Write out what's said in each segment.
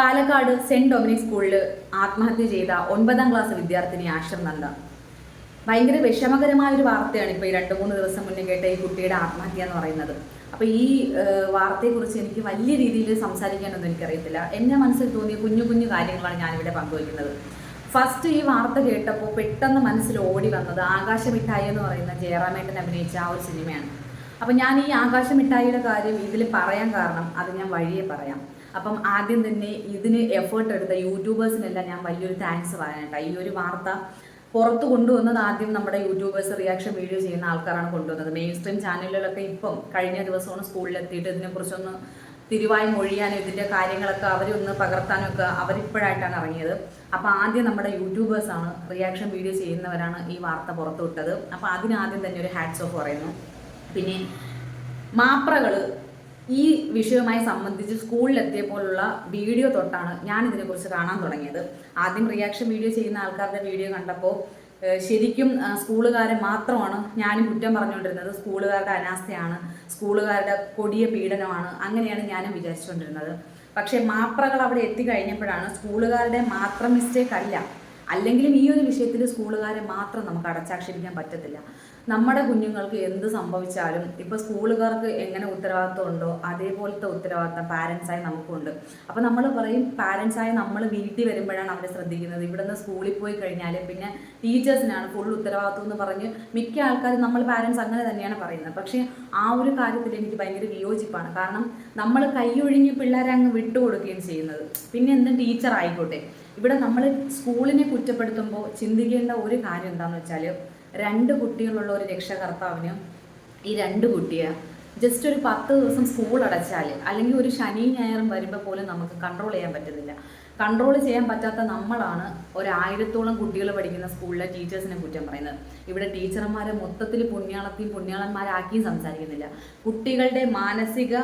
Palakkad saint Dominic സ്കൂളിൽ ആത്മഹത്യ ചെയ്ത ഒൻപതാം ക്ലാസ് വിദ്യാർത്ഥിനി ആശ്രം നന്ദ. ഭയങ്കര വിഷമകരമായ ഒരു വാർത്തയാണ് ഇപ്പോൾ ഈ രണ്ട് മൂന്ന് ദിവസം മുന്നേ കേട്ട ഈ കുട്ടിയുടെ ആത്മഹത്യ എന്ന് പറയുന്നത്. അപ്പോൾ ഈ വാർത്തയെ വാർത്തയെക്കുറിച്ച് എനിക്ക് വലിയ രീതിയിൽ സംസാരിക്കാനൊന്നും എനിക്കറിയത്തില്ല. എന്റെ മനസ്സിൽ തോന്നിയ കുഞ്ഞു കുഞ്ഞു കാര്യങ്ങളാണ് ഞാനിവിടെ പങ്കുവയ്ക്കുന്നത്. ഫസ്റ്റ് ഈ വാർത്ത കേട്ടപ്പോൾ പെട്ടെന്ന് മനസ്സിൽ ഓടി വന്നത് ആകാശമിഠായി എന്ന് പറയുന്ന ജയറാമേട്ടൻ അഭിനയിച്ച ആ ഒരു സിനിമയാണ്. അപ്പോൾ ഞാൻ ഈ ആകാശമിഠായിയുടെ കാര്യം ഇതിൽ പറയാൻ കാരണം അത് ഞാൻ വഴിയെ പറയാം. അപ്പം ആദ്യം തന്നെ ഇതിന് എഫേർട്ട് എടുത്ത യൂട്യൂബേഴ്സിനെല്ലാം ഞാൻ വലിയൊരു താങ്ക്സ് പറയാനായിട്ട് ഈ ഒരു വാർത്ത പുറത്ത് കൊണ്ടുവന്നത് ആദ്യം നമ്മുടെ യൂട്യൂബേഴ്സ് റിയാക്ഷൻ വീഡിയോ ചെയ്യുന്ന ആൾക്കാരാണ് കൊണ്ടുവന്നത്. മെയിൻ സ്ട്രീം ചാനലുകളൊക്കെ ഇപ്പം കഴിഞ്ഞ ദിവസമാണ് സ്കൂളിലെത്തിയിട്ട് ഇതിനെക്കുറിച്ചൊന്ന് തിരുവായി മൊഴിയാനും ഇതിന്റെ കാര്യങ്ങളൊക്കെ അവരൊന്ന് പകർത്താനും ഒക്കെ അവരിപ്പോഴായിട്ടാണ് ഇറങ്ങിയത്. അപ്പോൾ ആദ്യം നമ്മുടെ യൂട്യൂബേഴ്സാണ് റിയാക്ഷൻ വീഡിയോ ചെയ്യുന്നവരാണ് ഈ വാർത്ത പുറത്തു വിട്ടത് അപ്പോൾ അതിനാദ്യം തന്നെ ഒരു ഹാറ്റ്സ് ഓഫ് പറയുന്നു. പിന്നെ മാപ്രകൾ ഈ വിഷയവുമായി സംബന്ധിച്ച് സ്കൂളിലെത്തിയപ്പോഴുള്ള വീഡിയോ തൊട്ടാണ് ഞാൻ ഇതിനെക്കുറിച്ച് കാണാൻ തുടങ്ങിയത്. ആദ്യം റിയാക്ഷൻ വീഡിയോ ചെയ്യുന്ന ആൾക്കാരുടെ വീഡിയോ കണ്ടപ്പോൾ ശരിക്കും സ്കൂളുകാരെ മാത്രമാണ് ഞാനും കുറ്റം പറഞ്ഞുകൊണ്ടിരുന്നത്. സ്കൂളുകാരുടെ അനാസ്ഥയാണ് സ്കൂളുകാരുടെ കൊടിയ പീഡനമാണ് അങ്ങനെയാണ് ഞാനും വിചാരിച്ചുകൊണ്ടിരുന്നത്. പക്ഷേ മാപ്രകൾ അവിടെ എത്തിക്കഴിഞ്ഞപ്പോഴാണ് സ്കൂളുകാരുടെ മാത്രം മിസ്റ്റേക്ക് അല്ല അല്ലെങ്കിലും ഈ ഒരു വിഷയത്തിൽ സ്കൂളുകാരെ മാത്രം നമുക്ക് അടച്ചാക്ഷേപിക്കാൻ പറ്റത്തില്ല. നമ്മുടെ കുഞ്ഞുങ്ങൾക്ക് എന്ത് സംഭവിച്ചാലും ഇപ്പോൾ സ്കൂളുകാർക്ക് എങ്ങനെ ഉത്തരവാദിത്വം ഉണ്ടോ അതേപോലത്തെ ഉത്തരവാദിത്തം പാരൻസായി നമുക്കുണ്ട്. അപ്പോൾ നമ്മൾ പറയും പാരൻസായി നമ്മൾ വീട്ടിൽ വരുമ്പോഴാണ് അവരെ ശ്രദ്ധിക്കുന്നത്. ഇവിടുന്ന് സ്കൂളിൽ പോയി കഴിഞ്ഞാൽ പിന്നെ ടീച്ചേഴ്സിനാണ് ഫുൾ ഉത്തരവാദിത്വം എന്ന് പറഞ്ഞ് മിക്ക ആൾക്കാരും നമ്മൾ പാരൻസ് അങ്ങനെ തന്നെയാണ് പറയുന്നത്. പക്ഷേ ആ ഒരു കാര്യത്തിൽ എനിക്ക് ഭയങ്കര വിയോജിപ്പാണ്. കാരണം നമ്മൾ കൈയൊഴിഞ്ഞ് പിള്ളേരെ അങ്ങ് വിട്ടുകൊടുക്കുകയും ചെയ്യുന്നത്. പിന്നെ എന്തും ടീച്ചർ ആയിക്കോട്ടെ ഇവിടെ നമ്മൾ സ്കൂളിനെ കുറ്റപ്പെടുത്തുമ്പോൾ ചിന്തിക്കേണ്ട ഒരു കാര്യം എന്താണെന്ന് വെച്ചാൽ രണ്ട് കുട്ടികളുള്ള ഒരു രക്ഷകർത്താവിന് ഈ രണ്ട് കുട്ടിയെ ജസ്റ്റ് ഒരു പത്ത് ദിവസം സ്കൂൾ അടച്ചാൽ അല്ലെങ്കിൽ ഒരു ശനി ഞായറും വരുമ്പോൾ പോലും നമുക്ക് കൺട്രോൾ ചെയ്യാൻ പറ്റുന്നില്ല. കൺട്രോൾ ചെയ്യാൻ പറ്റാത്ത നമ്മളാണ് ഒരായിരത്തോളം കുട്ടികൾ പഠിക്കുന്ന സ്കൂളിലെ ടീച്ചേഴ്സിനെ കുറ്റം പറയുന്നത്. ഇവിടെ ടീച്ചർമാരെ മൊത്തത്തിൽ പുണ്യാളത്തെയും പുണ്യാളന്മാരാക്കിയും സംസാരിക്കുന്നില്ല. കുട്ടികളുടെ മാനസിക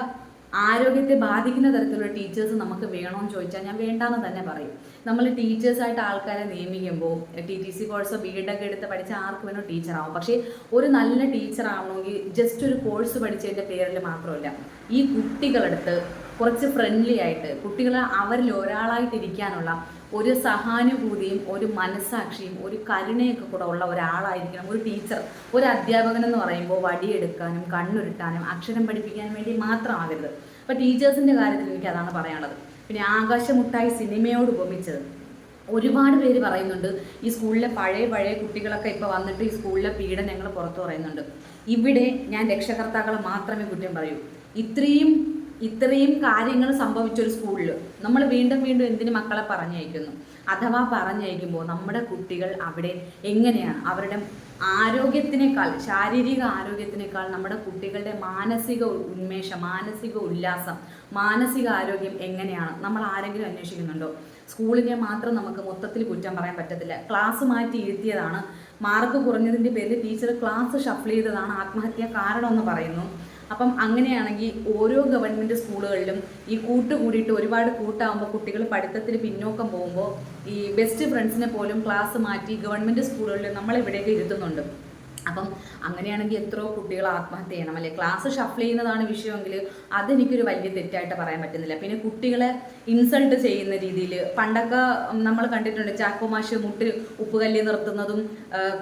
ആരോഗ്യത്തെ ബാധിക്കുന്ന തരത്തിലുള്ള ടീച്ചേഴ്സ് നമുക്ക് വേണമെന്ന് ചോദിച്ചാൽ ഞാൻ വേണ്ടാന്ന് തന്നെ പറയും. നമ്മൾ ടീച്ചേഴ്സായിട്ട് ആൾക്കാരെ നിയമിക്കുമ്പോൾ ടി ടി സി കോഴ്സോ ബി എഡൊക്കെ എടുത്ത് പഠിച്ച ആർക്ക് വേണോ ടീച്ചറാവും പക്ഷേ ഒരു നല്ല ടീച്ചർ ആവണമെങ്കിൽ ജസ്റ്റ് ഒരു കോഴ്സ് പഠിച്ചതിന്റെ പേരിൽ മാത്രമല്ല ഈ കുട്ടികളെടുത്ത് കുറച്ച് ഫ്രണ്ട്ലി ആയിട്ട് കുട്ടികളെ അവരിൽ ഒരാളായിട്ടിരിക്കാനുള്ള ഒരു സഹാനുഭൂതിയും ഒരു മനസ്സാക്ഷിയും ഒരു കരുണയൊക്കെ കൂടെ ഉള്ള ഒരാളായിരിക്കണം. ഒരു ടീച്ചർ ഒരു അധ്യാപകൻ എന്ന് പറയുമ്പോൾ വടിയെടുക്കാനും കണ്ണുരുട്ടാനും അക്ഷരം പഠിപ്പിക്കാനും വേണ്ടി മാത്രമാകരുത്. അപ്പോൾ ടീച്ചേഴ്സിന്റെ കാര്യത്തിൽ എനിക്ക് അതാണ് പറയാനുള്ളത്. പിന്നെ ആകാശമുട്ടായി സിനിമയോട് ഉപമിച്ചത് ഒരുപാട് പേര് പറയുന്നുണ്ട് ഈ സ്കൂളിലെ പഴയ പഴയ കുട്ടികളൊക്കെ ഇപ്പോൾ വന്നിട്ട് ഈ സ്കൂളിലെ പീഡനങ്ങൾ പുറത്തു പറയുന്നുണ്ട്. ഇവിടെ ഞാൻ രക്ഷകർത്താക്കളെ മാത്രമേ കുറ്റം പറയൂ. ഇത്രയും ഇത്രയും കാര്യങ്ങൾ സംഭവിച്ച ഒരു സ്കൂളിൽ നമ്മൾ വീണ്ടും വീണ്ടും എന്തിന് മക്കളെ പറഞ്ഞയക്കുന്നു? അഥവാ പറഞ്ഞയക്കുമ്പോൾ നമ്മുടെ കുട്ടികൾ അവിടെ എങ്ങനെയാണ്? അവരുടെ ആരോഗ്യത്തിനേക്കാൾ ശാരീരിക ആരോഗ്യത്തിനേക്കാൾ നമ്മുടെ കുട്ടികളുടെ മാനസിക ഉന്മേഷം മാനസിക ഉല്ലാസം മാനസിക ആരോഗ്യം എങ്ങനെയാണ്? നമ്മൾ ആരെങ്കിലും അന്വേഷിക്കുന്നുണ്ടോ? സ്കൂളിനെ മാത്രം നമുക്ക് മൊത്തത്തിൽ കുറ്റം പറയാൻ പറ്റത്തില്ല. ക്ലാസ് മാറ്റി ഇരുത്തിയതാണ്. മാർക്ക് കുറഞ്ഞതിന്റെ പേരിൽ ടീച്ചർ ക്ലാസ് ഷഫിൾ ചെയ്തതാണ് ആത്മഹത്യ കാരണമെന്ന് പറയുന്നു. അപ്പം അങ്ങനെയാണെങ്കിൽ ഓരോ ഗവൺമെന്റ് സ്കൂളുകളിലും ഈ കൂട്ട് കൂടിയിട്ട് ഒരുപാട് കൂട്ടാകുമ്പോൾ കുട്ടികൾ പഠിത്തത്തിൽ പിന്നോക്കം പോകുമ്പോൾ ഈ ബെസ്റ്റ് ഫ്രണ്ട്സിനെ പോലും ക്ലാസ് മാറ്റി ഗവൺമെന്റ് സ്കൂളുകളിൽ നമ്മളിവിടെയൊക്കെ ഇരുത്തുന്നുണ്ട്. അപ്പം അങ്ങനെയാണെങ്കിൽ എത്രയോ കുട്ടികൾ ആത്മഹത്യ ചെയ്യണം. അല്ലെ? ക്ലാസ് ഷഫിൾ ചെയ്യുന്നതാണ് വിഷയമെങ്കിൽ അതെനിക്കൊരു വലിയ തെറ്റായിട്ട് പറയാൻ പറ്റുന്നില്ല. പിന്നെ കുട്ടികളെ ഇൻസൾട്ട് ചെയ്യുന്ന രീതിയിൽ പണ്ടൊക്കെ നമ്മൾ കണ്ടിട്ടുണ്ട് ചാക്കോമാഷ് മുട്ട് ഉപ്പുകല്ലി നിർത്തുന്നതും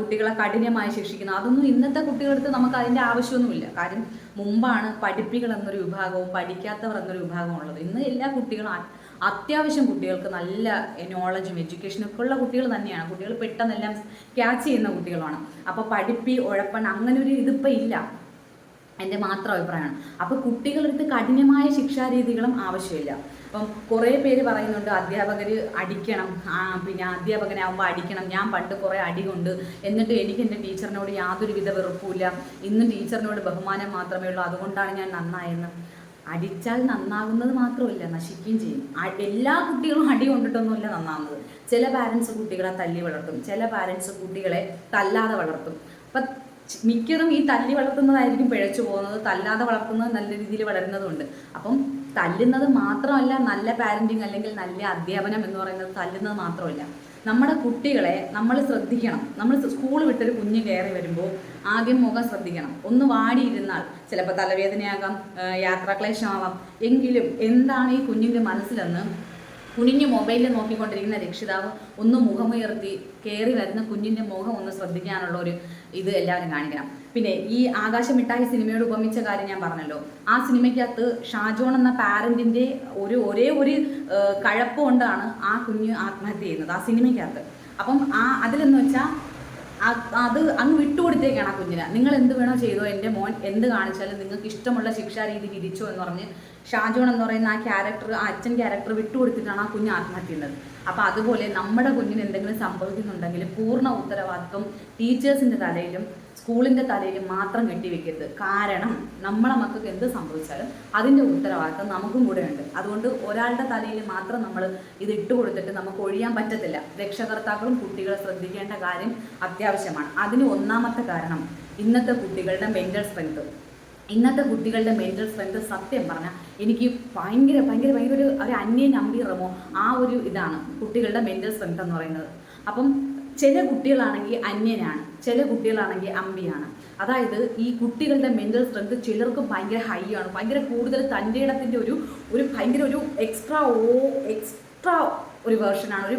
കുട്ടികളെ കഠിനമായി ശിക്ഷിക്കുന്നതും അതൊന്നും ഇന്നത്തെ കുട്ടികളടുത്ത് നമുക്ക് അതിന്റെ ആവശ്യമൊന്നുമില്ല. കാര്യം മുമ്പാണ് പഠിപ്പികൾ എന്നൊരു വിഭാഗവും പഠിക്കാത്തവർ എന്നൊരു വിഭാഗവും ഉള്ളത്. ഇന്ന് എല്ലാ കുട്ടികളും അത്യാവശ്യം കുട്ടികൾക്ക് നല്ല നോളജും എഡ്യൂക്കേഷനും ഒക്കെ ഉള്ള കുട്ടികൾ തന്നെയാണ്. കുട്ടികൾ പെട്ടെന്നെല്ലാം ക്യാച്ച് ചെയ്യുന്ന കുട്ടികളാണ്. അപ്പോൾ പഠിപ്പി ഉഴപ്പൺ അങ്ങനെ ഒരു ഇതിപ്പോൾ ഇല്ല. എന്റെ മാത്രം അഭിപ്രായമാണ്. അപ്പോൾ കുട്ടികളെടുത്ത് കഠിനമായ ശിക്ഷാരീതികളും ആവശ്യമില്ല. അപ്പം കുറേ പേര് പറയുന്നുണ്ട് അധ്യാപകർ അടിക്കണം. പിന്നെ അധ്യാപകനാകുമ്പോൾ അടിക്കണം. ഞാൻ പണ്ട് കുറേ അടി കൊണ്ട് എന്നിട്ട് എനിക്ക് എന്റെ ടീച്ചറിനോട് യാതൊരുവിധ വെറുപ്പില്ല ഇന്ന് ടീച്ചറിനോട് ബഹുമാനം മാത്രമേ ഉള്ളൂ. അതുകൊണ്ടാണ് ഞാൻ നന്നായെന്ന്. അടിച്ചാൽ നന്നാകുന്നത് മാത്രമല്ല നശിക്കുകയും ചെയ്യും. എല്ലാ കുട്ടികളും അടി കൊണ്ടിട്ടൊന്നുമില്ല നന്നാകുന്നത്. ചില പാരൻസ് കുട്ടികളെ തല്ലി വളർത്തും ചില പാരൻസ് കുട്ടികളെ തല്ലാതെ വളർത്തും. അപ്പം മിക്കതും ഈ തല്ലി വളർത്തുന്നതായിരിക്കും പിഴച്ചു പോകുന്നത് തല്ലാതെ വളർത്തുന്നത് നല്ല രീതിയിൽ വളരുന്നതുണ്ട് അപ്പം തല്ലുന്നത് മാത്രമല്ല നല്ല പാരന്റിങ് അല്ലെങ്കിൽ നല്ല അധ്യാപനം എന്ന് പറയുന്നത് തല്ലുന്നത് മാത്രമല്ല. നമ്മുടെ കുട്ടികളെ നമ്മൾ ശ്രദ്ധിക്കണം. നമ്മൾ സ്കൂൾ വിട്ടൊരു കുഞ്ഞ് കയറി വരുമ്പോൾ ആദ്യം മുഖം ശ്രദ്ധിക്കണം. ഒന്ന് വാടിയിരുന്നാൽ ചിലപ്പോൾ തലവേദനയാകാം യാത്രാക്ലേശമാവാം. എങ്കിലും എന്താണ് ഈ കുഞ്ഞിന്റെ മനസ്സിലെന്ന് കുഞ്ഞിന്റെ മൊബൈലിൽ നോക്കിക്കൊണ്ടിരിക്കുന്ന രക്ഷിതാവ് ഒന്ന് മുഖമുയർത്തി കയറി വരുന്ന കുഞ്ഞിന്റെ മുഖം ഒന്ന് ശ്രദ്ധിക്കാനുള്ള ഒരു ഇത് എല്ലാവരും കാണിക്കണം. പിന്നെ ഈ ആകാശമിട്ടായി സിനിമയോട് ഉപമിച്ച കാര്യം ഞാൻ പറഞ്ഞല്ലോ. ആ സിനിമയ്ക്കകത്ത് ഷാജോൺ എന്ന പാരന്റിന്റെ ഒരു ഒരേ ഒരു കഴപ്പ് കൊണ്ടാണ് ആ കുഞ്ഞ് ആത്മഹത്യ ചെയ്യുന്നത് ആ സിനിമയ്ക്കകത്ത്. അപ്പം ആ അതിലെന്ന് വെച്ചാൽ അത് അങ്ങ് വിട്ടുകൊടുത്തേക്കാണ് ആ കുഞ്ഞിന്. നിങ്ങൾ എന്ത് വേണോ ചെയ്തോ എന്റെ മോൻ എന്ത് കാണിച്ചാലും നിങ്ങൾക്ക് ഇഷ്ടമുള്ള ശിക്ഷാരീതി വിധിച്ചോ എന്ന് പറഞ്ഞ് ഷാജോൺ എന്ന് പറയുന്ന ആ ക്യാരക്ടർ ആ അച്ഛൻ ക്യാരക്ടർ വിട്ടുകൊടുത്തിട്ടാണ് ആ കുഞ്ഞ് ആത്മഹത്യ ചെയ്യുന്നത് അപ്പോൾ അതുപോലെ നമ്മുടെ കുഞ്ഞിന് എന്തെങ്കിലും സംഭവിക്കുന്നുണ്ടെങ്കിൽ പൂർണ ഉത്തരവാദിത്വം ടീച്ചേഴ്സിന്റെ തലയിലും സ്കൂളിന്റെ തലയിലും മാത്രം കെട്ടിവെക്കരുത്. കാരണം നമ്മളെ മക്കൾക്ക് എന്ത് സംഭവിച്ചാലും അതിന്റെ ഉത്തരവാദിത്വം നമുക്കും കൂടെ ഉണ്ട് അതുകൊണ്ട് ഒരാളുടെ തലയിൽ മാത്രം നമ്മൾ ഇത് ഇട്ട് കൊടുത്തിട്ട് നമുക്ക് ഒഴിയാൻ പറ്റത്തില്ല. രക്ഷകർത്താക്കളും കുട്ടികളെ ശ്രദ്ധിക്കേണ്ട കാര്യം അത്യാവശ്യമാണ്. അതിന് ഒന്നാമത്തെ കാരണം ഇന്നത്തെ കുട്ടികളുടെ മെന്റൽ സ്ട്രെങ്ത് ഇന്നത്തെ കുട്ടികളുടെ മെന്റൽ സ്ട്രെങ്ത് സത്യം പറഞ്ഞാൽ എനിക്ക് ഭയങ്കര ഭയങ്കര ഭയങ്കര ഒരു ഒരു അന്യ നമ്പീറമോ ആ ഒരു ഇതാണ് കുട്ടികളുടെ മെന്റൽ സ്ട്രെങ്ത് എന്ന് പറയുന്നത്. അപ്പം ചില കുട്ടികളാണെങ്കിൽ അന്യനാണ് ചില കുട്ടികളാണെങ്കിൽ അമ്പിയാണ്. അതായത് ഈ കുട്ടികളുടെ മെന്റൽ സ്ട്രെങ്ത് ചിലർക്ക് ഭയങ്കര ഹൈ ആണ് ഭയങ്കര കൂടുതൽ തന്റെ ഇടത്തിന്റെ ഒരു ഒരു ഭയങ്കര ഒരു എക്സ്ട്രാ ഓ എക്സ്ട്രാ ഒരു വേർഷനാണ് ഒരു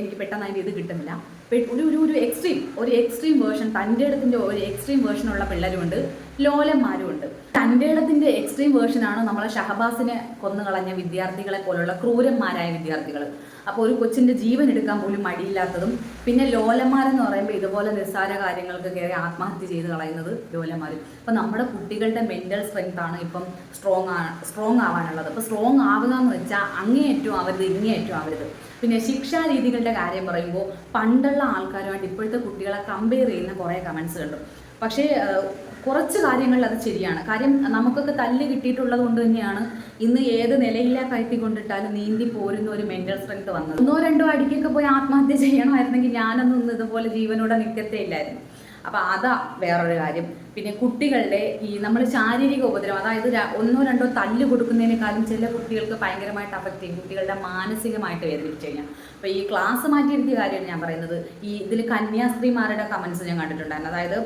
എനിക്ക് പെട്ടെന്ന് അതിന്റെ ഇത് കിട്ടുന്നില്ല. ഒരു ഒരു ഒരു എക്സ്ട്രീം ഒരു എക്സ്ട്രീം വേർഷൻ തന്റെ ഇടത്തിന്റെ ഒരു എക്സ്ട്രീം വേർഷനുള്ള പിള്ളേരുമുണ്ട്. ലോലന്മാരുമുണ്ട്. തന്റെ ഇടത്തിന്റെ എക്സ്ട്രീം വേർഷനാണ് നമ്മളെ ഷഹബാസിനെ കൊന്നുകളഞ്ഞ വിദ്യാർത്ഥികളെ പോലുള്ള ക്രൂരന്മാരായ വിദ്യാർത്ഥികൾ അപ്പോൾ ഒരു കൊച്ചിന്റെ ജീവൻ എടുക്കാൻ പോലും മടിയില്ലാത്തതും പിന്നെ ലോലന്മാരെന്ന് പറയുമ്പോൾ ഇതുപോലെ നിസ്സാര കാര്യങ്ങൾക്ക് കയറി ആത്മഹത്യ ചെയ്ത് കളയുന്നത് ലോലന്മാർ അപ്പോൾ നമ്മുടെ കുട്ടികളുടെ മെന്റൽ സ്ട്രെങ്ത് ആണ് ഇപ്പം സ്ട്രോങ് ആ സ്ട്രോങ് ആവാനുള്ളത്. അപ്പോൾ സ്ട്രോങ് ആവുക എന്ന് വെച്ചാൽ അങ്ങേയറ്റവും അവരുത് ഇങ്ങേയറ്റവും അവരുത്. പിന്നെ ശിക്ഷാരീതികളുടെ കാര്യം പറയുമ്പോൾ പണ്ടുള്ള ആൾക്കാരുമായിട്ട് ഇപ്പോഴത്തെ കുട്ടികളെ കമ്പയർ ചെയ്യുന്ന കുറേ കമൻസ് കണ്ടു. പക്ഷേ കുറച്ച് കാര്യങ്ങളിൽ അത് ശരിയാണ്. കാര്യം നമുക്കൊക്കെ തല്ല് കിട്ടിയിട്ടുള്ളത് കൊണ്ട് തന്നെയാണ് ഇന്ന് ഏത് നിലയിലാ കയറ്റി കൊണ്ടിട്ടാലും നീന്തി പോരുന്ന ഒരു മെന്റൽ സ്ട്രെങ്ത് വന്നത്. ഒന്നോ രണ്ടോ അടിക്കൊക്കെ പോയി ആത്മഹത്യ ചെയ്യണമായിരുന്നെങ്കിൽ ഞാനൊന്നും ഇതുപോലെ ജീവനോടെ നിൽക്കത്തേ ഇല്ലായിരുന്നു. അപ്പൊ അതാ വേറൊരു കാര്യം. പിന്നെ കുട്ടികളുടെ ഈ നമ്മൾ ശാരീരിക ഉപദ്രവം അതായത് ഒന്നോ രണ്ടോ തല്ല് കൊടുക്കുന്നതിനേക്കാളും ചില കുട്ടികൾക്ക് ഭയങ്കരമായിട്ട് അഫക്റ്റ് ചെയ്യും. കുട്ടികളുടെ മാനസികമായിട്ട് വേദനിച്ചു കഴിഞ്ഞാൽ. അപ്പോൾ ഈ ക്ലാസ് മാറ്റിയിരുത്തിയ കാര്യമാണ് ഞാൻ പറയുന്നത്. ഈ ഇതിൽ കന്യാസ്ത്രീമാരുടെ കമൻസ് ഞാൻ കണ്ടിട്ടുണ്ടായിരുന്നു. അതായത്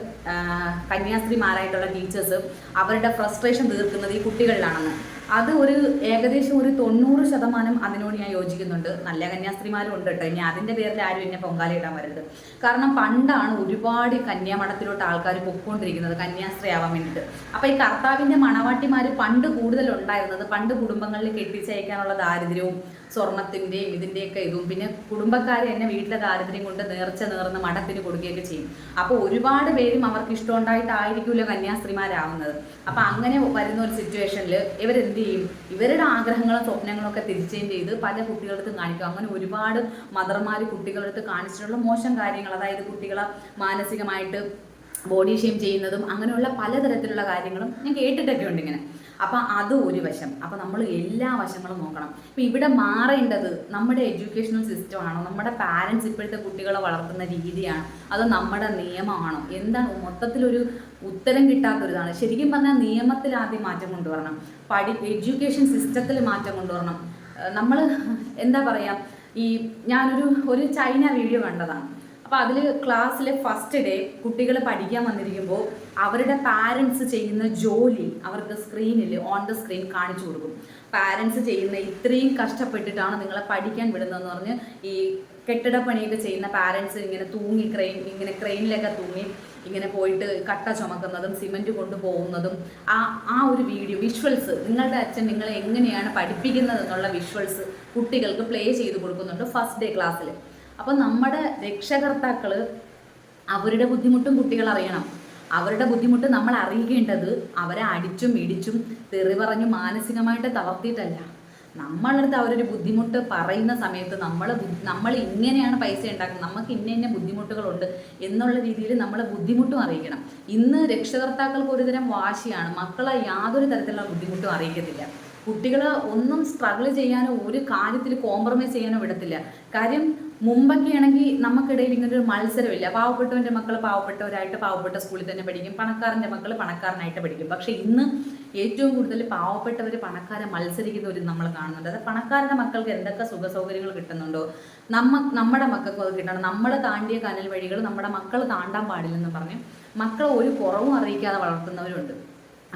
കന്യാസ്ത്രീമാരായിട്ടുള്ള ടീച്ചേഴ്സ് അവരുടെ ഫ്രസ്ട്രേഷൻ തീർക്കുന്നത് ഈ കുട്ടികളിലാണെന്ന്. അത് ഒരു ഏകദേശം ഒരു തൊണ്ണൂറ് ശതമാനം അതിനോട് ഞാൻ യോജിക്കുന്നുണ്ട്. നല്ല കന്യാസ്ത്രീമാരും ഉണ്ട് കേട്ടോ. ഇനി അതിന്റെ പേരിൽ ആരും എന്നെ പൊങ്കാല ഇടാൻ വരരുത്. കാരണം പണ്ടാണ് ഒരുപാട് കന്യാമഠത്തിലോട്ട് ആൾക്കാർ പൊക്കോണ്ടിരിക്കുന്നത് കന്യാസ്ത്രീ ആവാൻ വേണ്ടിയിട്ട് അപ്പോൾ ഈ കർത്താവിന്റെ മണവാട്ടിമാർ പണ്ട് കൂടുതൽ ഉണ്ടായിരുന്നത് പണ്ട് കുടുംബങ്ങളിൽ കെട്ടിച്ചയക്കാനുള്ള ദാരിദ്ര്യവും സ്വർണത്തിന്റെയും ഇതിന്റെയൊക്കെ ഇതും. പിന്നെ കുടുംബക്കാർ തന്നെ വീട്ടിലെ ദാരിദ്ര്യം കൊണ്ട് നേർച്ച നേർന്ന് മഠത്തിന് കൊടുക്കുകയൊക്കെ ചെയ്യും. അപ്പോൾ ഒരുപാട് പേരും അവർക്ക് ഇഷ്ടമുണ്ടായിട്ടായിരിക്കുമല്ലോ കന്യാസ്ത്രീമാരാവുന്നത്. അപ്പോൾ അങ്ങനെ വരുന്ന ഒരു സിറ്റുവേഷനിൽ ഇവരെന്ത് ചെയ്യും? ഇവരുടെ ആഗ്രഹങ്ങളും സ്വപ്നങ്ങളൊക്കെ തിരിച്ചേഞ്ച് ചെയ്ത് പല കുട്ടികളടുത്ത് കാണിക്കും. അങ്ങനെ ഒരുപാട് മദർമാർ കുട്ടികളടുത്ത് കാണിച്ചിട്ടുള്ള മോശം കാര്യങ്ങൾ അതായത് കുട്ടികളെ മാനസികമായിട്ട് ബോഡി ഷെയിം ചെയ്യുന്നതും അങ്ങനെയുള്ള പലതരത്തിലുള്ള കാര്യങ്ങളും ഞാൻ കേട്ടിട്ടൊക്കെ ഉണ്ട് ഇങ്ങനെ. അപ്പം അത് ഒരു വശം. അപ്പം നമ്മൾ എല്ലാ വശങ്ങളും നോക്കണം. ഇപ്പം ഇവിടെ മാറേണ്ടത് നമ്മുടെ എഡ്യൂക്കേഷണൽ സിസ്റ്റം സിസ്റ്റമാണോ നമ്മുടെ പാരൻസ് ഇപ്പോഴത്തെ കുട്ടികളെ വളർത്തുന്ന രീതിയാണോ? അതോ നമ്മുടെ നിയമമാണോ? എന്താണ് മൊത്തത്തിലൊരു ഉത്തരം കിട്ടാത്തൊരിതാണ്. ശരിക്കും പറഞ്ഞാൽ നിയമത്തിൽ ആദ്യം മാറ്റം കൊണ്ടുവരണം. പഠി എഡ്യൂക്കേഷൻ സിസ്റ്റത്തിൽ മാറ്റം കൊണ്ടുവരണം. നമ്മൾ എന്താ പറയുക ഈ ഞാനൊരു ഒരു ചൈന വീഡിയോ കണ്ടതാണ്. അപ്പോൾ അതിൽ ക്ലാസ്സിലെ ഫസ്റ്റ് ഡേ കുട്ടികൾ പഠിക്കാൻ വന്നിരിക്കുമ്പോൾ അവരുടെ പാരൻസ് ചെയ്യുന്ന ജോലി അവർക്ക് സ്ക്രീനിൽ ഓൺ ദ സ്ക്രീൻ കാണിച്ചു കൊടുക്കും. പാരൻസ് ചെയ്യുന്ന ഇത്രയും കഷ്ടപ്പെട്ടിട്ടാണ് നിങ്ങളെ പഠിക്കാൻ വിടുന്നതെന്ന് പറഞ്ഞ് ഈ കെട്ടിടപ്പണിയൊക്കെ ചെയ്യുന്ന പാരൻസ് ഇങ്ങനെ തൂങ്ങി ക്രെയിൻ ഇങ്ങനെ ക്രെയിനിലൊക്കെ തൂങ്ങി ഇങ്ങനെ പോയിട്ട് കട്ട ചുമക്കുന്നതും സിമന്റ് കൊണ്ടുപോകുന്നതും ആ ആ ഒരു വീഡിയോ വിഷ്വൽസ് നിങ്ങളുടെ അച്ഛൻ നിങ്ങളെ എങ്ങനെയാണ് പഠിപ്പിക്കുന്നത് എന്നുള്ള വിഷ്വൽസ് കുട്ടികൾക്ക് പ്ലേ ചെയ്ത് കൊടുക്കുന്നുണ്ട് ഫസ്റ്റ് ഡേ ക്ലാസ്സിൽ അപ്പോൾ നമ്മുടെ രക്ഷകർത്താക്കൾ അവരുടെ ബുദ്ധിമുട്ടും കുട്ടികൾ അറിയണം. അവരുടെ ബുദ്ധിമുട്ട് നമ്മൾ അറിയിക്കേണ്ടത് അവരെ അടിച്ചും ഇടിച്ചും തെറി പറഞ്ഞു മാനസികമായിട്ട് തളർത്തിയിട്ടല്ല. നമ്മളടുത്ത് അവരൊരു ബുദ്ധിമുട്ട് പറയുന്ന സമയത്ത് നമ്മൾ നമ്മൾ ഇങ്ങനെയാണ് പൈസ ഉണ്ടാക്കുന്നത് നമുക്ക് ഇന്ന ഇന്ന ബുദ്ധിമുട്ടുകളുണ്ട് എന്നുള്ള രീതിയിൽ നമ്മൾ ബുദ്ധിമുട്ടും അറിയിക്കണം. ഇന്ന് രക്ഷകർത്താക്കൾക്ക് ഒരുതരം വാശിയാണ് മക്കളെ യാതൊരു തരത്തിലുള്ള ബുദ്ധിമുട്ടും അറിയിക്കത്തില്ല. കുട്ടികൾ ഒന്നും സ്ട്രഗിൾ ചെയ്യാനോ ഒരു കാര്യത്തിൽ കോംപ്രമൈസ് ചെയ്യാനോ വിടത്തില്ല. കാര്യം മുമ്പൊക്കെ ആണെങ്കിൽ നമുക്കിടയിൽ ഇങ്ങനെ ഒരു മത്സരമില്ല. പാവപ്പെട്ടവന്റെ മക്കൾ പാവപ്പെട്ടവരായിട്ട് പാവപ്പെട്ട സ്കൂളിൽ തന്നെ പഠിക്കും പണക്കാരന്റെ മക്കൾ പണക്കാരനായിട്ട് പഠിക്കും. പക്ഷേ ഇന്ന് ഏറ്റവും കൂടുതൽ പാവപ്പെട്ടവർ പണക്കാരെ മത്സരിക്കുന്ന ഒരു നമ്മൾ കാണുന്നുണ്ട്. അത് പണക്കാരുടെ മക്കൾക്ക് എന്തൊക്കെ സുഖ സൗകര്യങ്ങൾ കിട്ടുന്നുണ്ടോ? നമ്മ നമ്മുടെ മക്കൾക്ക് അത് കിട്ടണം. നമ്മൾ താണ്ടിയ കനൽ വഴികൾ നമ്മുടെ മക്കൾ താണ്ടാൻ പാടില്ലെന്ന് പറഞ്ഞ് മക്കളെ ഒരു കുറവും അറിയിക്കാതെ വളർത്തുന്നവരുണ്ട്.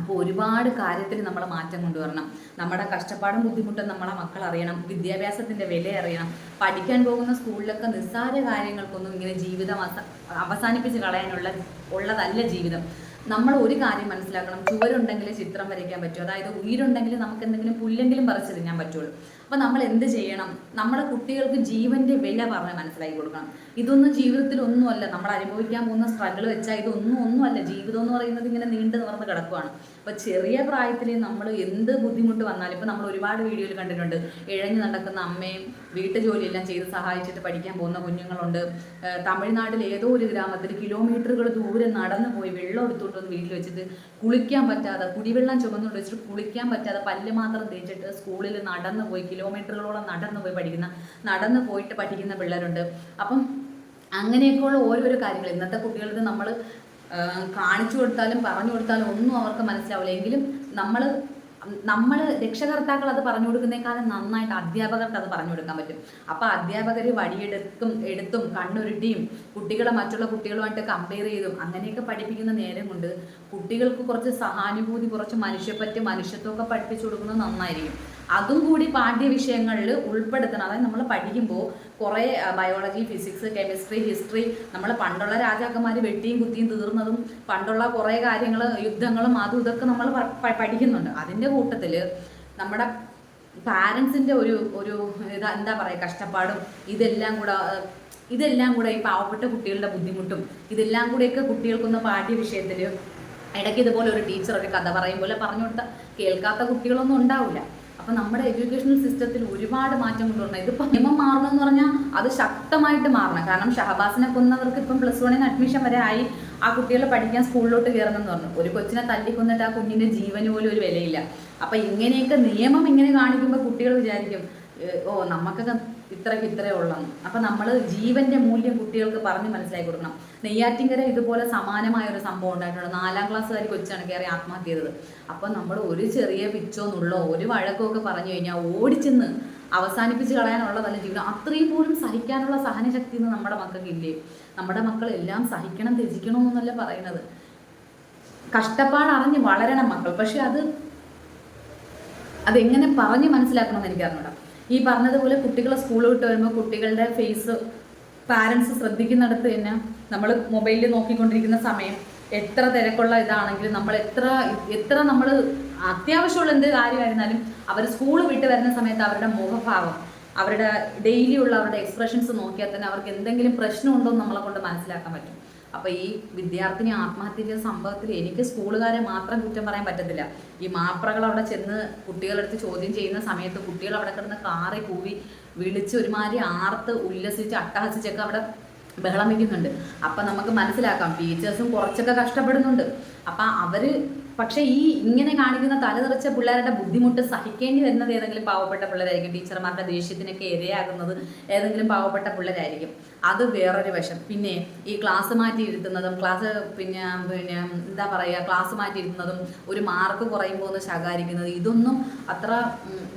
അപ്പോൾ ഒരുപാട് കാര്യത്തിൽ നമ്മൾ മാറ്റം കൊണ്ടുവരണം. നമ്മുടെ കഷ്ടപ്പാടും ബുദ്ധിമുട്ടും നമ്മളെ മക്കൾ അറിയണം. വിദ്യാഭ്യാസത്തിന്റെ വില അറിയണം. പഠിക്കാൻ പോകുന്ന സ്കൂളിലൊക്കെ നിസ്സാര കാര്യങ്ങൾക്കൊന്നും ഇങ്ങനെ ജീവിതം അവസാനിപ്പിച്ച് കളയാനുള്ള ഉള്ളതല്ല ജീവിതം. നമ്മൾ ഒരു കാര്യം മനസ്സിലാക്കണം. ചുവരുണ്ടെങ്കിൽ ചിത്രം വരയ്ക്കാൻ പറ്റും. അതായത് ഉയരുണ്ടെങ്കിൽ നമുക്ക് എന്തെങ്കിലും പുല്ലെങ്കിലും പറിച്ചു തിന്നാൻ പറ്റുള്ളൂ. അപ്പം നമ്മൾ എന്ത് ചെയ്യണം? നമ്മുടെ കുട്ടികൾക്ക് ജീവന്റെ വില പറഞ്ഞ് മനസ്സിലാക്കി കൊടുക്കണം. ഇതൊന്നും ജീവിതത്തിൽ ഒന്നുമല്ല. നമ്മൾ അനുഭവിക്കാൻ പോകുന്ന സ്ട്രഗിൾ വെച്ചാൽ ഇതൊന്നും ഒന്നുമല്ല. ജീവിതം എന്ന് പറയുന്നത് ഇങ്ങനെ നീണ്ടു നിവർന്ന് കിടക്കുവാണ്. അപ്പോൾ ചെറിയ പ്രായത്തിൽ നമ്മൾ എന്ത് ബുദ്ധിമുട്ട് വന്നാലും ഇപ്പൊ നമ്മൾ ഒരുപാട് വീഡിയോയിൽ കണ്ടിട്ടുണ്ട് ഇഴഞ്ഞു നടക്കുന്ന അമ്മയും വീട്ടു ജോലിയെല്ലാം ചെയ്ത് സഹായിച്ചിട്ട് പഠിക്കാൻ പോകുന്ന കുഞ്ഞുങ്ങളുണ്ട്. തമിഴ്നാട്ടിൽ ഏതോ ഒരു ഗ്രാമത്തിൽ കിലോമീറ്ററുകൾ ദൂരെ നടന്നു പോയി വെള്ളം എടുത്തുകൊണ്ട് വന്ന് വീട്ടിൽ വെച്ചിട്ട് കുളിക്കാൻ പറ്റാതെ കുടിവെള്ളം ചുമന്നുകൊണ്ട് വെച്ചിട്ട് കുളിക്കാൻ പറ്റാതെ പല്ല് മാത്രം തേച്ചിട്ട് സ്കൂളിൽ നടന്നു പോയി കിലോമീറ്ററുകളോളം നടന്നു പോയി പഠിക്കുന്ന നടന്നു പോയിട്ട് പഠിക്കുന്ന പിള്ളേരുണ്ട്. അപ്പം അങ്ങനെയൊക്കെയുള്ള ഓരോരോ കാര്യങ്ങൾ ഇന്നത്തെ കുട്ടികൾക്ക് നമ്മൾ കാണിച്ചു കൊടുത്താലും പറഞ്ഞു കൊടുത്താലും ഒന്നും അവർക്ക് മനസ്സിലാവില്ല. എങ്കിലും നമ്മൾ നമ്മൾ രക്ഷകർത്താക്കൾ അത് പറഞ്ഞു കൊടുക്കുന്നേക്കാളും നന്നായിട്ട് അധ്യാപകർക്ക് അത് പറഞ്ഞു കൊടുക്കാൻ പറ്റും. അപ്പോൾ അധ്യാപകർ വഴിയെടുക്കും എടുത്തും കണ്ണുരുട്ടിയും കുട്ടികളെ മറ്റുള്ള കുട്ടികളുമായിട്ട് കമ്പയർ ചെയ്തും അങ്ങനെയൊക്കെ പഠിപ്പിക്കുന്ന നേരം കൊണ്ട് കുട്ടികൾക്ക് കുറച്ച് സഹാനുഭൂതി കുറച്ച് മനുഷ്യപ്പറ്റ് മനുഷ്യത്വമൊക്കെ പഠിപ്പിച്ചു കൊടുക്കുന്നത് നന്നായിരിക്കും. അതും കൂടി പാഠ്യ വിഷയങ്ങളിൽ ഉൾപ്പെടുത്തണം. അതായത് നമ്മൾ പഠിക്കുമ്പോൾ കുറേ ബയോളജി ഫിസിക്സ് കെമിസ്ട്രി ഹിസ്റ്ററി നമ്മൾ പണ്ടുള്ള രാജാക്കന്മാർ വെട്ടിയും കുത്തിയും തീർന്നതും പണ്ടുള്ള കുറേ കാര്യങ്ങൾ യുദ്ധങ്ങളും അതും ഇതൊക്കെ നമ്മൾ പഠിക്കുന്നുണ്ട്. അതിന്റെ കൂട്ടത്തിൽ നമ്മുടെ പാരൻസിന്റെ ഒരു ഒരു ഇതാ എന്താ പറയുക കഷ്ടപ്പാടും ഇതെല്ലാം കൂടെ ഇതെല്ലാം കൂടെ ഈ പാവപ്പെട്ട കുട്ടികളുടെ ബുദ്ധിമുട്ടും ഇതെല്ലാം കൂടെയൊക്കെ കുട്ടികൾക്കൊന്ന് പാഠ്യവിഷയത്തിൽ ഇടയ്ക്ക് ഇതുപോലെ ഒരു ടീച്ചർ ഒരു കഥ പറയും പോലെ പറഞ്ഞു കൊടുത്താൽ കേൾക്കാത്ത കുട്ടികളൊന്നും ഉണ്ടാവില്ല. അപ്പം നമ്മുടെ എഡ്യൂക്കേഷണൽ സിസ്റ്റത്തിൽ ഒരുപാട് മാറ്റം കൊണ്ടുവരണം. ഇതിപ്പോൾ നിയമം മാറണം എന്ന് പറഞ്ഞാൽ അത് ശക്തമായിട്ട് മാറണം. കാരണം ഷഹബാസിനെ കൊന്നവർക്ക് ഇപ്പം പ്ലസ് വണ്ണിന് അഡ്മിഷൻ വരെ ആയി ആ കുട്ടികളെ പഠിക്കാൻ സ്കൂളിലോട്ട് കയറണമെന്ന് പറഞ്ഞു. ഒരു കൊച്ചിനെ തല്ലിക്കൊന്നിട്ട് ആ കുഞ്ഞിന്റെ ജീവന് പോലും ഒരു വിലയില്ല. അപ്പം ഇങ്ങനെയൊക്കെ നിയമം ഇങ്ങനെ കാണിക്കുമ്പോൾ കുട്ടികൾ വിചാരിക്കും ഓ നമുക്കൊക്കെ ഇത്രയ്ക്ക് ഇത്രയേ ഉള്ളെന്ന്. അപ്പം നമ്മൾ ജീവന്റെ മൂല്യം കുട്ടികൾക്ക് പറഞ്ഞ് മനസ്സിലാക്കി കൊടുക്കണം. നെയ്യാറ്റിങ്കര ഇതുപോലെ സമാനമായ ഒരു സംഭവം ഉണ്ടായിട്ടുണ്ട്. നാലാം ക്ലാസ്സുകാർ കൊച്ചാണ് കയറി ആത്മഹത്യ ചെയ്തത് അപ്പം നമ്മൾ ഒരു ചെറിയ പിച്ചോന്നുള്ളോ ഒരു വഴക്കമൊക്കെ പറഞ്ഞു കഴിഞ്ഞാൽ ഓടിച്ചെന്ന് അവസാനിപ്പിച്ച് കളയാനുള്ളതല്ല ജീവിതം. അത്രയും പോലും സഹിക്കാനുള്ള സഹനശക്തി എന്ന് നമ്മുടെ മക്കൾക്ക് ഇല്ലേ? നമ്മുടെ മക്കൾ എല്ലാം സഹിക്കണം ത്യജിക്കണം എന്നല്ല പറയുന്നത്. കഷ്ടപ്പാട് അറിഞ്ഞ് വളരണം മക്കൾ. പക്ഷെ അത് അതെങ്ങനെ പറഞ്ഞ് മനസ്സിലാക്കണമെന്ന് എന്ന് അറിഞ്ഞൂടാ ഈ പറഞ്ഞതുപോലെ കുട്ടികളെ സ്കൂളിൽ വിട്ട് വരുമ്പോൾ കുട്ടികളുടെ ഫേസ് പാരൻസ് ശ്രദ്ധിക്കുന്നിടത്ത് തന്നെ നമ്മൾ മൊബൈലിൽ നോക്കിക്കൊണ്ടിരിക്കുന്ന സമയം എത്ര തിരക്കുള്ള ഇതാണെങ്കിലും നമ്മൾ എത്ര എത്ര നമ്മൾ അത്യാവശ്യമുള്ള എന്ത് കാര്യമായിരുന്നാലും അവർ സ്കൂൾ വിട്ട് വരുന്ന സമയത്ത് അവരുടെ മുഖഭാവം അവരുടെ ഡെയിലി ഉള്ള അവരുടെ എക്സ്പ്രഷൻസ് നോക്കിയാൽ തന്നെ അവർക്ക് എന്തെങ്കിലും പ്രശ്നമുണ്ടോ എന്ന് നമ്മളെ കൊണ്ട് മനസ്സിലാക്കാൻ പറ്റും. അപ്പോൾ ഈ വിദ്യാർത്ഥിനി ആത്മഹത്യ ചെയ്ത സംഭവത്തിൽ എനിക്ക് സ്കൂളുകാരെ മാത്രം കുറ്റം പറയാൻ പറ്റത്തില്ല. ഈ മാപ്രകൾ അവിടെ ചെന്ന് കുട്ടികളെടുത്ത് ചോദ്യം ചെയ്യുന്ന സമയത്ത് കുട്ടികൾ അവിടെ കിടന്ന് കാറി കൂവി വിളിച്ച് ഒരുമാതിരി ആർത്ത് ഉല്ലസിച്ച് അട്ടഹസിച്ചൊക്കെ അവിടെ ബഹളം വയ്ക്കുന്നുണ്ട് അപ്പം നമുക്ക് മനസ്സിലാക്കാം ടീച്ചേഴ്സും കുറച്ചൊക്കെ കഷ്ടപ്പെടുന്നുണ്ട്. അപ്പം അവർ പക്ഷേ ഈ ഇങ്ങനെ കാണിക്കുന്ന തലതെറിച്ച പിള്ളേരുടെ ബുദ്ധിമുട്ട് സഹിക്കേണ്ടി വരുന്നത് ഏതെങ്കിലും പാവപ്പെട്ട പിള്ളേരായിരിക്കും. ടീച്ചർമാരുടെ ദേഷ്യത്തിനൊക്കെ ഇരയാകുന്നത് ഏതെങ്കിലും പാവപ്പെട്ട പിള്ളേരായിരിക്കും. അത് വേറൊരു വശം പിന്നെ ഈ ക്ലാസ് മാറ്റി ഇരുത്തുന്നതും ക്ലാസ് പിന്നെ പിന്നെ എന്താ പറയുക ക്ലാസ് മാറ്റി ഇരുത്തുന്നതും ഒരു മാർക്ക് കുറയുമ്പോൾ ഒന്ന് ശകാരിക്കുന്നത് ഇതൊന്നും അത്ര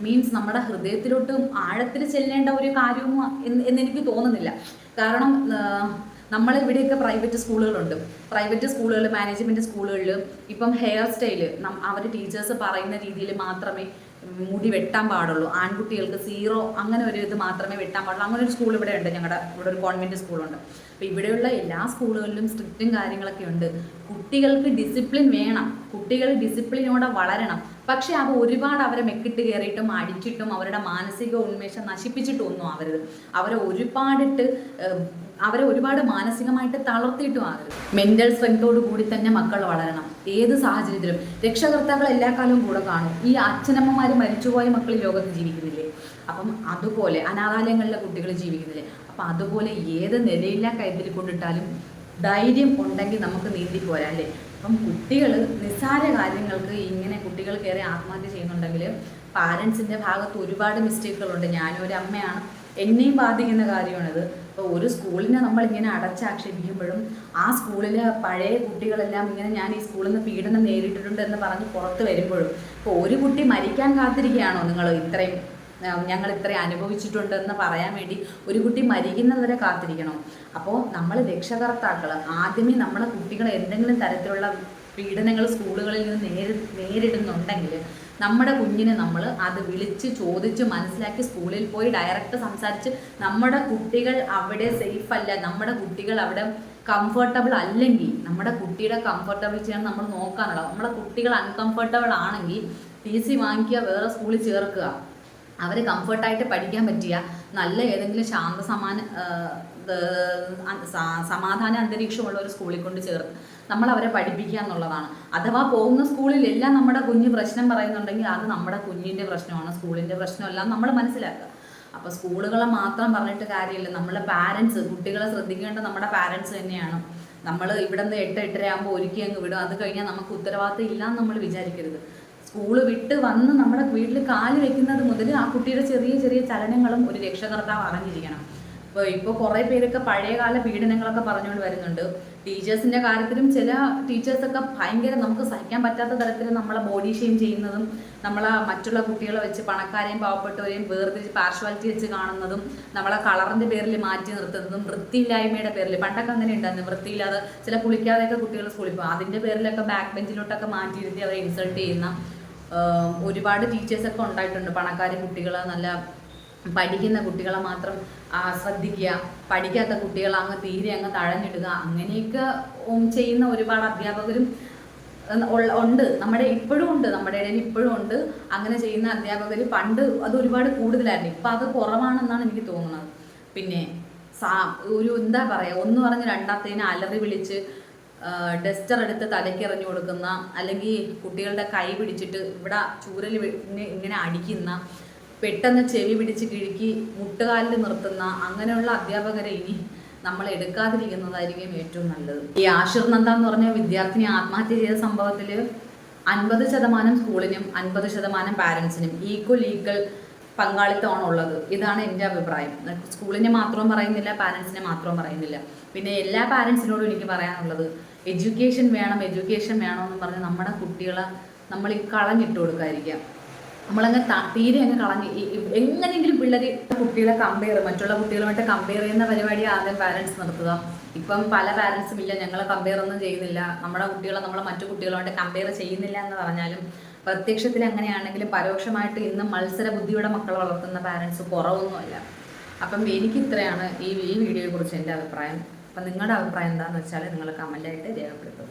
മീൻസ് നമ്മുടെ ഹൃദയത്തിലോട്ടും ആഴത്തിൽ ചെല്ലേണ്ട ഒരു കാര്യവും എന്ന് എന്നെനിക്ക് തോന്നുന്നില്ല. കാരണം നമ്മൾ ഇവിടെയൊക്കെ പ്രൈവറ്റ് സ്കൂളുകളുണ്ട് പ്രൈവറ്റ് സ്കൂളുകൾ മാനേജ്മെന്റ് സ്കൂളുകളിൽ ഇപ്പം ഹെയർ സ്റ്റൈൽ അവർ ടീച്ചേഴ്സ് പറയുന്ന രീതിയിൽ മാത്രമേ മുടി വെട്ടാൻ പാടുള്ളൂ. ആൺകുട്ടികൾക്ക് സീറോ അങ്ങനെ ഒരു ഇത് മാത്രമേ വെട്ടാൻ പാടുള്ളൂ. അങ്ങനെ ഒരു സ്കൂൾ ഇവിടെ ഉണ്ട് ഞങ്ങളുടെ ഇവിടെ ഒരു കോൺവെന്റ് സ്കൂളുണ്ട് അപ്പോൾ ഇവിടെയുള്ള എല്ലാ സ്കൂളുകളിലും സ്ട്രിക്റ്റും കാര്യങ്ങളൊക്കെ ഉണ്ട്. കുട്ടികൾക്ക് ഡിസിപ്ലിൻ വേണം. കുട്ടികൾ ഡിസിപ്ലിനോടെ വളരണം. പക്ഷേ അവ ഒരുപാട് അവരെ മെക്കിട്ട് കയറിയിട്ടും അടിച്ചിട്ടും അവരുടെ മാനസിക ഉന്മേഷം നശിപ്പിച്ചിട്ടും ഒന്നും അവരെ ഒരുപാടിട്ട് അവരെ ഒരുപാട് മാനസികമായിട്ട് തളർത്തിയിട്ടും ആകരുത്. മെന്റൽ സ്ട്രെങ്തോട് കൂടി തന്നെ മക്കൾ വളരണം. ഏത് സാഹചര്യത്തിലും രക്ഷകർത്താക്കൾ എല്ലാ കാലവും കൂടെ കാണും. ഈ അച്ഛനമ്മമാർ മരിച്ചുപോയ മക്കൾ ലോകത്ത് ജീവിക്കുന്നില്ലേ? അപ്പം അതുപോലെ അനാഥാലയങ്ങളിലെ കുട്ടികൾ ജീവിക്കുന്നില്ലേ? അപ്പം അതുപോലെ ഏത് നിലയില്ലാ കയത്തിൽ കൊണ്ടിട്ടാലും ധൈര്യം ഉണ്ടെങ്കിൽ നമുക്ക് നീന്തി പോരാ അല്ലേ? അപ്പം കുട്ടികൾ നിസ്സാര കാര്യങ്ങൾക്ക് ഇങ്ങനെ കുട്ടികൾ കയറി ആത്മഹത്യ ചെയ്യുന്നുണ്ടെങ്കിൽ പാരൻസിന്റെ ഭാഗത്ത് ഒരുപാട് മിസ്റ്റേക്കുകളുണ്ട് ഞാനും ഒരു അമ്മയാണ്. എന്നെയും ബാധിക്കുന്ന കാര്യമാണിത്. അപ്പോൾ ഒരു സ്കൂളിനെ നമ്മൾ ഇങ്ങനെ അടച്ചാക്ഷേപിക്കുമ്പോഴും ആ സ്കൂളിലെ പഴയ കുട്ടികളെല്ലാം ഇങ്ങനെ ഞാൻ ഈ സ്കൂളിൽ നിന്ന് പീഡനം നേരിട്ടിട്ടുണ്ട് എന്ന് പറഞ്ഞ് പുറത്ത് വരുമ്പോഴും ഇപ്പോൾ ഒരു കുട്ടി മരിക്കാൻ കാത്തിരിക്കുകയാണോ നിങ്ങൾ ഇത്രയും ഞങ്ങൾ ഇത്രയും അനുഭവിച്ചിട്ടുണ്ടെന്ന് പറയാൻ വേണ്ടി ഒരു കുട്ടി മരിക്കുന്നവരെ കാത്തിരിക്കണം. അപ്പോൾ നമ്മൾ രക്ഷകർത്താക്കൾ ആദ്യമേ നമ്മളെ കുട്ടികളെ എന്തെങ്കിലും തരത്തിലുള്ള പീഡനങ്ങൾ സ്കൂളുകളിൽ നിന്ന് നേരി നേരിടുന്നുണ്ടെങ്കിൽ നമ്മുടെ കുഞ്ഞിനെ നമ്മൾ അത് വിളിച്ച് ചോദിച്ച് മനസ്സിലാക്കി സ്കൂളിൽ പോയി ഡയറക്റ്റ് സംസാരിച്ച് നമ്മുടെ കുട്ടികൾ അവിടെ സേഫ് അല്ല നമ്മുടെ കുട്ടികൾ അവിടെ കംഫർട്ടബിൾ അല്ലെങ്കിൽ നമ്മുടെ കുട്ടിയുടെ കംഫർട്ടബിൾ ചെയ്യാൻ നമ്മൾ നോക്കാനുള്ള നമ്മുടെ കുട്ടികൾ അൺകംഫർട്ടബിൾ ആണെങ്കിൽ ടി സി വാങ്ങിക്കുക വേറെ സ്കൂളിൽ ചേർക്കുക. അവർ കംഫർട്ടായിട്ട് പഠിക്കാൻ പറ്റിയ നല്ല ഏതെങ്കിലും ശാന്ത സമാധാന അന്തരീക്ഷമുള്ള ഒരു സ്കൂളിൽ കൊണ്ട് ചേർത്ത് നമ്മൾ അവരെ പഠിപ്പിക്കുക എന്നുള്ളതാണ്. അഥവാ പോകുന്ന സ്കൂളിലെല്ലാം നമ്മുടെ കുഞ്ഞ് പ്രശ്നം പറയുന്നുണ്ടെങ്കിൽ അത് നമ്മുടെ കുഞ്ഞിന്റെ പ്രശ്നമാണ് സ്കൂളിന്റെ പ്രശ്നമല്ല നമ്മൾ മനസ്സിലാക്കുക. അപ്പോൾ സ്കൂളുകളെ മാത്രം പറഞ്ഞിട്ട് കാര്യമില്ല. നമ്മളെ പാരൻസ് കുട്ടികളെ ശ്രദ്ധിക്കേണ്ട നമ്മുടെ പാരൻസ് തന്നെയാണ്. നമ്മൾ ഇവിടെ നിന്ന് എട്ട് എട്ടര ആകുമ്പോൾ ഒരുക്കി അങ്ങ് വിടും. അത് കഴിഞ്ഞാൽ നമുക്ക് ഉത്തരവാദിത്തം ഇല്ലാന്ന് നമ്മൾ വിചാരിക്കരുത്. സ്കൂൾ വിട്ട് വന്ന് നമ്മുടെ വീട്ടിൽ കാൽ വെക്കുന്നത് മുതൽ ആ കുട്ടിയുടെ ചെറിയ ചെറിയ ചലനങ്ങളും ഒരു രക്ഷകർത്താവ് അറിഞ്ഞിരിക്കണം. ഇപ്പോൾ ഇപ്പോൾ കുറേ പേരൊക്കെ പഴയകാല പീഡനങ്ങളൊക്കെ പറഞ്ഞുകൊണ്ട് വരുന്നുണ്ട്. ടീച്ചേഴ്സിന്റെ കാര്യത്തിലും ചില ടീച്ചേഴ്സൊക്കെ ഭയങ്കര നമുക്ക് സഹിക്കാൻ പറ്റാത്ത തരത്തിൽ നമ്മളെ ബോഡി ഷെയിം ചെയ്യുന്നതും നമ്മളെ മറ്റുള്ള കുട്ടികളെ വെച്ച് പണക്കാരെയും പാവപ്പെട്ടവരെയും വേർതിരിച്ച് പാർഷ്വാലിറ്റി വെച്ച് കാണുന്നതും നമ്മളെ കളറിന്റെ പേരിൽ മാറ്റി നിർത്തുന്നതും വൃത്തിയില്ലായ്മയുടെ പേരിൽ. പണ്ടൊക്കെ അങ്ങനെ ഉണ്ടായിരുന്നു. വൃത്തിയില്ലാതെ ചില കുളിക്കാതെയൊക്കെ കുട്ടികൾ സ്കൂളിൽ പോകും അതിന്റെ പേരിലൊക്കെ ബാക്ക് ബെഞ്ചിലോട്ടൊക്കെ മാറ്റിയിരുത്തി അവരെ ഇൻസൾട്ട് ചെയ്യുന്ന ഒരുപാട് ടീച്ചേഴ്സൊക്കെ ഉണ്ടായിട്ടുണ്ട്. പണക്കാരെ കുട്ടികളെ നല്ല പഠിക്കുന്ന കുട്ടികളെ മാത്രം ശ്രദ്ധിക്കുക പഠിക്കാത്ത കുട്ടികളെ അങ്ങ് തീരെ അങ്ങ് തഴഞ്ഞിടുക അങ്ങനെയൊക്കെ ചെയ്യുന്ന ഒരുപാട് അധ്യാപകരും ഉണ്ട്. നമ്മുടെ ഇപ്പോഴും ഉണ്ട് നമ്മുടെ ഇടയിൽ ഇപ്പോഴും ഉണ്ട്. അങ്ങനെ ചെയ്യുന്ന അധ്യാപകർ പണ്ട് അത് ഒരുപാട് കൂടുതലായിരുന്നു. ഇപ്പം അത് കുറവാണെന്നാണ് എനിക്ക് തോന്നുന്നത്. പിന്നെ സാ ഒരു എന്താ പറയുക ഒന്ന് പറഞ്ഞ് രണ്ടാമത്തേന് അലറി വിളിച്ച് ഡസ്റ്റർ എടുത്ത് തലയ്ക്ക് കൊടുക്കുന്ന അല്ലെങ്കിൽ കുട്ടികളുടെ കൈ പിടിച്ചിട്ട് ഇവിടെ ചൂരൽ ഇങ്ങനെ അടിക്കുന്ന പെട്ടെന്ന് ചെവി പിടിച്ച് കിഴുക്കി മുട്ടുകാലിൽ നിർത്തുന്ന അങ്ങനെയുള്ള അധ്യാപകരെ ഇനി നമ്മൾ എടുക്കാതിരിക്കുന്നതായിരിക്കും ഏറ്റവും നല്ലത്. ഈ ആഷിർ നന്ദ എന്ന് പറഞ്ഞ വിദ്യാർത്ഥിനി ആത്മഹത്യ ചെയ്ത സംഭവത്തിൽ അൻപത് ശതമാനം സ്കൂളിനും അൻപത് ശതമാനം പാരൻസിനും ഈക്വൽ ഈക്വൽ പങ്കാളിത്തമാണ് ഉള്ളത്. ഇതാണ് എന്റെ അഭിപ്രായം. സ്കൂളിനെ മാത്രം പറയുന്നില്ല പാരൻസിനെ മാത്രം പറയുന്നില്ല. പിന്നെ എല്ലാ പാരൻസിനോടും എനിക്ക് പറയാനുള്ളത് എഡ്യൂക്കേഷൻ വേണം എഡ്യൂക്കേഷൻ വേണമെന്ന് പറഞ്ഞ് നമ്മുടെ കുട്ടികളെ നമ്മൾ ഈ കളഞ്ഞിട്ട് കൊടുക്കാതിരിക്കുക. നമ്മളങ്ങ് തീരെ അങ്ങ് കളഞ്ഞ് എങ്ങനെയെങ്കിലും പിള്ളേർ കുട്ടികളെ കമ്പയർ മറ്റുള്ള കുട്ടികളുമായിട്ട് കമ്പയർ ചെയ്യുന്ന പരിപാടി ആദ്യം പാരൻസ് നടത്തുക ഇപ്പം പല പാരൻസും ഇല്ല ഞങ്ങൾ കമ്പയർ ഒന്നും ചെയ്യുന്നില്ല. നമ്മുടെ കുട്ടികളെ നമ്മളെ മറ്റു കുട്ടികളുമായിട്ട് കമ്പയർ ചെയ്യുന്നില്ല എന്ന് പറഞ്ഞാലും പ്രത്യക്ഷത്തിൽ അങ്ങനെയാണെങ്കിലും പരോക്ഷമായിട്ട് ഇന്ന് മത്സര ബുദ്ധിയുടെ മക്കളെ വളർത്തുന്ന പാരൻസ് കുറവൊന്നുമല്ല അപ്പം എനിക്ക് ഇത്രയാണ് ഈ ഈ വീഡിയോയെക്കുറിച്ച് എന്റെ അഭിപ്രായം. അപ്പം നിങ്ങളുടെ അഭിപ്രായം എന്താണെന്ന് വെച്ചാൽ നിങ്ങൾ കമന്റായിട്ട് രേഖപ്പെടുത്തും